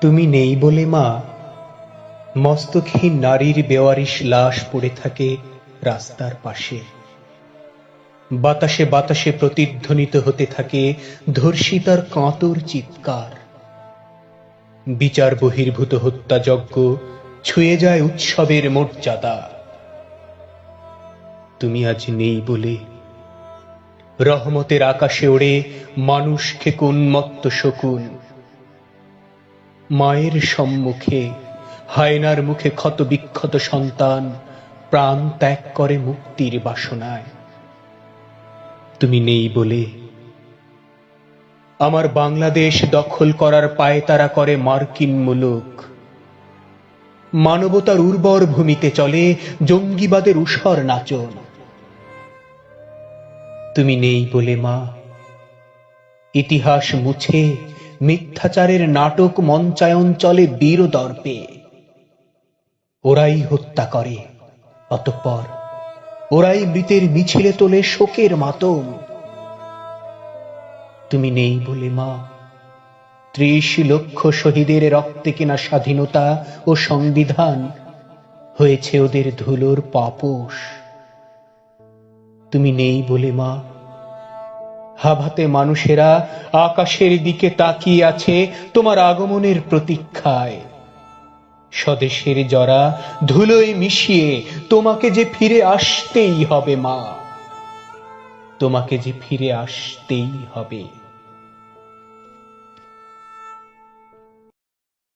তুমি নেই বলে মা। মস্তকহীন নারীর বেওয়ারিশ লাশ পড়ে থাকে রাস্তার পাশে। বাতাসে বাতাসে প্রতিধ্বনিত হতে থাকে ধর্ষিতার কাঁতর চিৎকার। বিচার বহির্ভূত হত্যাযজ্ঞ ছুঁয়ে যায় উৎসবের মর্যাদা। তুমি আজ নেই বলে। রহমতের আকাশে ওড়ে মানুষকে উন্মত্ত শকুন। মায়ের সম্মুখে, হায়নার মুখে ক্ষত বিক্ষত সন্তান প্রাণ ত্যাগ করে মুক্তির বাসনায়। তুমি নেই বলে আমার বাংলাদেশ দখল করার পায়তারা করে মার্কিন মুলুক। মানবতার উর্বর ভূমিতে চলে জঙ্গিবাদের উষর নাচন। তুমি নেই বলে মা, ইতিহাস মুছে মিথ্যাচারের নাটক মঞ্চায়ন চলে বীর দর্পে ওরাই হত্যা করে। অতঃপর ওরাই মৃতের মিছিলে তোলে শোকের মাতম। তুমি নেই বলে মা। ত্রিশ লক্ষ শহীদের রক্তে কেনা স্বাধীনতা ও সংবিধান হয়েছে ওদের ধুলোর পাপোশ। তুমি নেই বলে মা। হাভাতে মানুষেরা আকাশের দিকে তাকিয়ে আছে তোমার আগমনের প্রতীক্ষায়। স্বদেশের জরা ধুলোয় মিশিয়ে তোমাকে যে ফিরে আসতেই হবে মা। তোমাকে যে ফিরে আসতেই হবে।